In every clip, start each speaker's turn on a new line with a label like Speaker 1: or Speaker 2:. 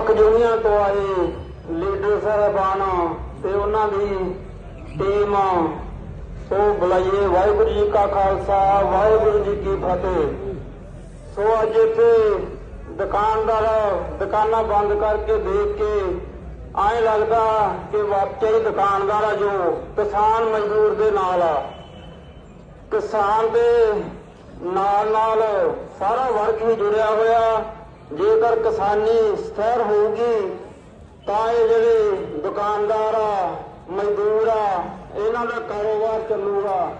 Speaker 1: ਵੱਖ-ਵੱਖ ਤੋਂ ਆਏ ਲੀਡਰ ਸਾਹਿਬਾਨ ਤੇ ਉਹਨਾਂ ਦੀ ਟੀਮ ਸੋ ਬੁਲਾਈਏ, ਵਾਹਿਗੁਰੂ ਜੀ ਕਾ ਖਾਲਸਾ, ਵਾਹਿਗੁਰੂ ਜੀ ਕੀ ਫਤਿਹ। ਸੋ ਅੱਜ ਇੱਥੇ ਦੁਕਾਨਦਾਰ ਦੁਕਾਨਾਂ ਬੰਦ ਕਰਕੇ ਦੇਖ ਕੇ ਐਂ ਲੱਗਦਾ ਕਿ ਵਾਕਈ ਦੁਕਾਨਦਾਰ ਆ ਜੋ ਕਿਸਾਨ ਮਜ਼ਦੂਰ ਦੇ ਨਾਲ ਆ। ਕਿਸਾਨ ਦੇ ਨਾਲ ਨਾਲ ਸਾਰਾ ਵਰਗ ਹੀ ਜੁੜਿਆ ਹੋਇਆ। ਜੇਕਰ ਕਿਸਾਨੀ ਸਥਿਰ ਹੋਊਗੀ, ਤਾਂ ਇਹ ਜਿਹੜੇ ਦੁਕਾਨਦਾਰ ਆ, ਮਜ਼ਦੂਰ ਆ, ਇਹਨਾਂ ਦਾ ਕਾਰੋਬਾਰ ਚੱਲੂਗਾ।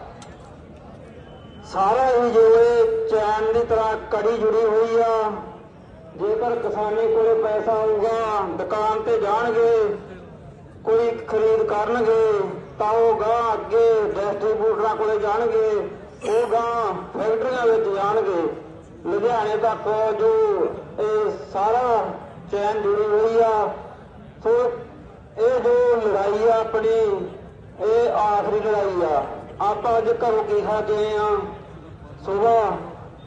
Speaker 1: ਸਾਰਾ ਹੀ ਜੋ ਇਹ ਚੈਨ ਦੀ ਤਰ੍ਹਾਂ ਕੜੀ ਜੁੜੀ ਹੋਈ ਆ, ਜੇਕਰ ਕਿਸਾਨੀ ਕੋਲੇ ਪੈਸਾ ਆਊਗਾ, ਦੁਕਾਨ ਤੇ ਜਾਣਗੇ, ਕੋਈ ਖਰੀਦ ਕਰਨਗੇ, ਤਾਂ ਉਹ ਗਾਂ ਅੱਗੇ ਡਿਸਟ੍ਰੀਬਿਊਟਰਾਂ ਕੋਲੇ ਜਾਣਗੇ, ਉਹ ਗਾਂ ਫੈਕਟਰੀਆਂ ਵਿੱਚ ਜਾਣਗੇ। ਲੁਧਿਆਣੇ ਤੱਕ ਜੋ ਇਹ ਸਾਰਾ ਚੈਨ ਜੁੜੀ ਹੋਈ ਆ, ਸੋ ਇਹ ਜੋ ਲੜਾਈ ਆ ਆਪਣੀ, ਇਹ ਆਖਰੀ ਲੜਾਈ ਆ। ਆਪਾਂ ਅੱਜ ਘਰੋਂ ਕੀ ਖਾ ਕੇ ਆ? ਸਵੇਰ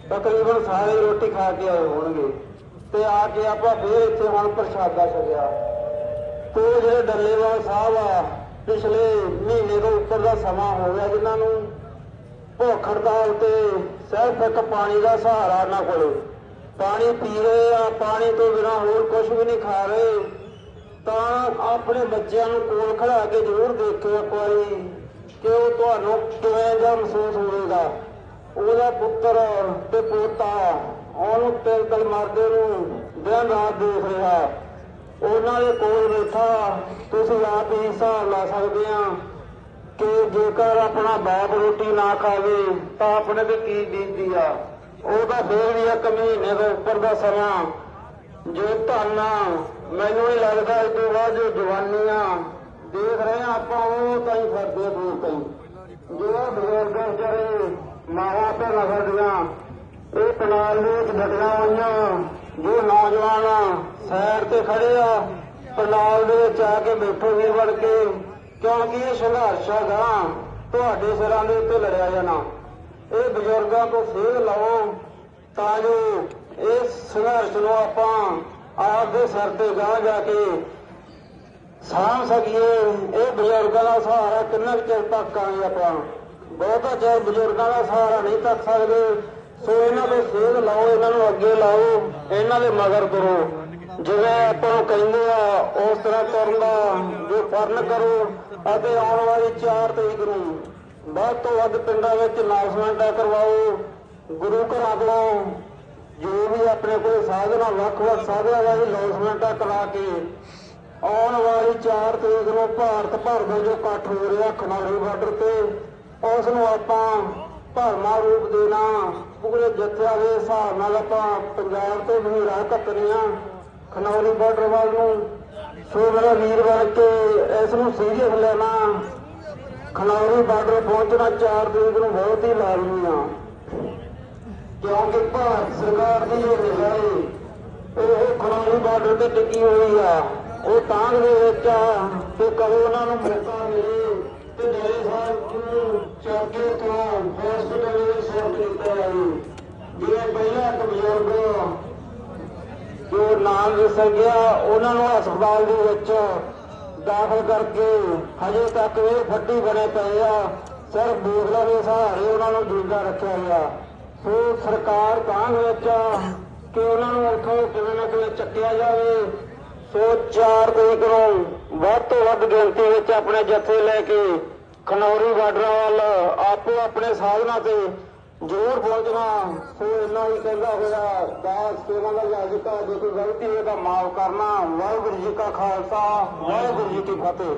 Speaker 1: ਤਕਰੀਬਨ ਸਾਰੇ ਰੋਟੀ ਖਾ ਕੇ ਆਏ ਹੋਣਗੇ। ਤੇ ਆ ਕੇ ਆਪਾਂ ਫੇਰ ਇੱਥੇ ਹੁਣ ਪ੍ਰਸ਼ਾਦਾ ਛਕਿਆ। ਤੇ ਜਿਹੜੇ ਡੱਲੇਵਾਲ ਸਾਹਿਬ ਆ, ਪਿਛਲੇ ਮਹੀਨੇ ਤੋਂ ਉੱਪਰ ਦਾ ਸਮਾਂ ਹੋ ਗਿਆ ਜਿਨ੍ਹਾਂ ਨੂੰ ਭੁੱਖ ਹੜਤਾਲ ਤੇ ਸਿਰਫ ਇੱਕ ਪਾਣੀ ਦਾ ਸਹਾਰਾ ਉਹਨਾਂ ਕੋਲ। ਪਾਣੀ ਪੀ ਰਹੇ ਆ, ਪਾਣੀ ਤੋਂ ਬਿਨਾਂ ਹੋਰ ਕੁਝ ਵੀ ਨਹੀਂ ਖਾ ਰਹੇ। ਤਾਂ ਆਪਣੇ ਬੱਚਿਆਂ ਨੂੰ ਕੋਲ ਖੜਾ ਕੇ ਜ਼ਰੂਰ ਦੇਖਿਓ ਇੱਕ ਵਾਰੀ ਕਿ ਉਹ ਤੁਹਾਨੂੰ ਕਿਵੇਂ ਦਾ ਮਹਿਸੂਸ ਹੋਵੇਗਾ। ਉਹਦਾ ਪੁੱਤਰ ਤੇ ਪੋਤਾ, ਉਹਨੂੰ ਤਿਲ ਤਿਲ ਮਰਦੇ ਨੂੰ ਦਿਨ ਰਾਤ ਦੇਖ ਰਿਹਾ। ਉਹਨਾਂ ਦੇ ਕੋਲ ਬੈਠਾ, ਤੁਸੀਂ ਆਪ ਹੀ ਹਿਸਾਬ ਲਾ ਸਕਦੇ ਆ ਕਿ ਜੇਕਰ ਆਪਣਾ ਬਾਪ ਰੋਟੀ ਨਾ ਖਾਵੇ, ਤਾਂ ਆਪਣੇ ਤੇ ਕੀ ਬੀਤਦੀ ਆ? ਉਹ ਤਾਂ ਫੇਰ ਵੀ ਇੱਕ ਮਹੀਨੇ ਤੋਂ ਉੱਪਰ ਦਾ ਸਮਾਂ। ਜੋ ਧਨ ਮੈਨੂੰ ਨਹੀਂ ਲੱਗਦਾ ਇਸ ਤੋਂ ਬਾਅਦ ਜੋ ਜਵਾਨੀਆਂ ਦੇਖ ਰਹੇ ਆ, ਆਪਾਂ ਉਹ ਤਾਂ ਹੀ ਫਿਰਦੇ ਦੂਰ ਤਾਈ ਜਿਹੜਾ ਬਜ਼ੁਰਗ ਵਿਚਾਰੇ ਮਾਵਾ ਤੇ ਨਗਰਦੀਆਂ ਇਹ ਪਨਾਲ ਦੇ ਵਿੱਚ ਡਟੀਆਂ ਹੋਈਆਂ, ਜੋ ਨੌਜਵਾਨ ਸੈਰ ਤੇ ਖੜੇ ਆ ਪਨਾਲ ਦੇ ਵਿੱਚ ਆ ਕੇ ਬੈਠੋ ਵੀ ਵੜ ਕੇ। ਕਿਉਂਕਿ ਇਹ ਸੰਘਰਸ਼ ਤੁਹਾਡੇ ਸਿਰਾਂ ਦੇ ਉੱਤੇ ਲੜਿਆ ਜਾਣਾ। ਇਹ ਬਜ਼ੁਰਗਾਂ ਤੋਂ ਸੇਧ ਲਓ ਤਾਂ ਜੋ ਇਸ ਸੰਘਰਸ਼ ਨੂੰ ਆਪਾਂ ਆਪ ਦੇ ਤੇ ਗਾਹ ਜਾ ਕੇ ਸਾਂਭ ਸਕੀਏ। ਇਹ ਬਜ਼ੁਰਗਾਂ ਦਾ ਸਹਾਰਾ ਕਿੰਨਾ ਕੁ ਚਿਰ ਤੱਕ ਆਏ ਆਪਾਂ? ਬਹੁਤਾ ਚਿਰ ਬਜ਼ੁਰਗਾਂ ਦਾ ਸਹਾਰਾ ਨਹੀਂ ਤੱਕ ਸਕਦੇ। ਸੋ ਇਹਨਾਂ ਤੋਂ ਸੇਧ ਲਾਓ, ਇਹਨਾਂ ਨੂੰ ਅੱਗੇ ਲਾਓ, ਇਹਨਾਂ ਦੇ ਮਗਰ ਕਰੋ ਜਿਵੇਂ ਆਪਾਂ ਨੂੰ ਕਹਿੰਦੇ ਆ, ਉਸ ਤਰ੍ਹਾਂ ਕਰਨ ਦਾ ਜੋ ਫਰਨ ਕਰੋ ਅਤੇ ਆਉਣ ਵਾਲੀ 4 ਤਰੀਕ ਨੂੰ ਵੱਧ ਤੋਂ ਵੱਧ ਪਿੰਡਾਂ ਵਿੱਚ ਅਨਾਉਂਸਮੈਂਟਾਂ ਕਰਵਾਓ, ਗੁਰੂ ਘਰਾਂ ਤੋਂ ਜੋ ਵੀ ਆਪਣੇ ਕੋਲ ਸਾਧਨ, ਵੱਖ-ਵੱਖ ਸਾਧਨਾਂ ਦਾ ਵੀ ਅਨਾਉਂਸਮੈਂਟਾਂ ਕਰਾ ਕੇ ਆਉਣ ਵਾਲੀ 4 ਤਰੀਕ ਨੂੰ ਭਾਰਤ ਭਰ ਦਾ ਜੋ ਇਕੱਠ ਹੋ ਰਿਹਾ ਖਨਾਰੀ ਬਾਰਡਰ ਤੇ, ਉਸ ਨੂੰ ਆਪਾਂ ਭਰਮਾ ਰੂਪ ਦੇਣਾ। ਪੂਰੇ ਜੱਥਿਆਂ ਦੇ ਹਿਸਾਬ ਨਾਲ ਆਪਾਂ ਪੰਜਾਬ ਤੋਂ ਵੀ ਰਾਹ ਕੱਤਨੀਆਂ ਖਨੌਰੀ ਬਾਰਡਰ ਵੱਲ ਨੂੰ ਸੋ ਮੇਰਾ ਵੀਰ ਬਣ ਕੇ ਇਸ ਨੂੰ ਸੀਰੀਅਸ ਲੈਣਾ। ਖਨੌਰੀ ਬਾਰਡਰ ਪਹੁੰਚਣਾ 4 ਤਰੀਕ ਨੂੰ ਬਹੁਤ ਹੀ ਲਾਜ਼ਮੀ ਆ। ਕਿਉਂਕਿ ਭਾਰਤ ਸਰਕਾਰ ਦੀ ਇਹ ਨਿਗਾਹ ਉਹ ਖਨੌਰੀ ਬਾਰਡਰ ਤੇ ਟਿਕੀ ਹੋਈ ਆ। ਉਹ ਤਾਂ ਦੇ ਵਿੱਚ ਆ ਤੇ ਕਦੋਂ ਉਹਨਾਂ ਨੂੰ ਮੌਕਾ ਮਿਲੇ ਤੇ ਡੇਰੇ ਸਾਹਿਬ ਨੂੰ ਚੌਕੇ ਤੋਂ ਹਸਪੀਟਲ ਵਿੱਚ ਸ਼ਿਫਟ ਕੀਤਾ ਜਾਵੇ। ਜਿਵੇਂ ਪਹਿਲਾਂ ਇੱਕ ਬਜ਼ੁਰਗ ਜੋ ਨਾਮ ਵਿਸਰ ਗਿਆ ਉਹਨਾਂ ਨੂੰ ਹਸਪਤਾਲ ਦੇ ਵਿੱਚ ਦਾਖਲ ਕਰਕੇ ਹਜੇ ਤੱਕ ਇਹ ਫੱਟੀ ਬਣੇ ਪਏ ਆ। ਸਿਰਫ ਬੋਤਲਾਂ ਦੇ ਸਹਾਰੇ ਉਹਨਾਂ ਨੂੰ ਜਿੰਦਾ ਰੱਖਿਆ ਗਿਆ। ਸੋ ਸਰਕਾਰ ਕਾਂਗ ਵਿੱਚ ਆ ਕਿ ਉਹਨਾਂ ਨੂੰ ਉੱਥੋਂ ਕਿਵੇਂ ਨਾ ਕਿਵੇਂ ਚੱਕਿਆ ਜਾਵੇ। ਸੋ 4 ਤਰੀਕ ਨੂੰ ਵੱਧ ਤੋਂ ਵੱਧ ਗਿਣਤੀ ਵਿੱਚ ਆਪਣੇ ਜੱਥੇ ਲੈ ਕੇ ਖਨੌਰੀ ਬਾਰਡਰ ਵੱਲ ਆਪੋ ਆਪਣੇ ਸਾਧਨਾਂ ਤੇ ਜ਼ਰੂਰ ਪਹੁੰਚਣਾ ਸੋ ਇੰਨਾ ਹੀ ਕਹਿੰਦਾ ਹੋਇਆ, ਦਾਸ ਸੇਵਾ ਦਾ ਜਾਜਕਾ ਜੇ ਕੋਈ ਗਲਤੀ ਹੋਵੇ ਤਾਂ ਮਾਫ ਕਰਨਾ। ਵਾਹਿਗੁਰੂ ਜੀ ਕਾ ਖਾਲਸਾ, ਵਾਹਿਗੁਰੂ ਜੀ ਕੀ ਫਤਿਹ।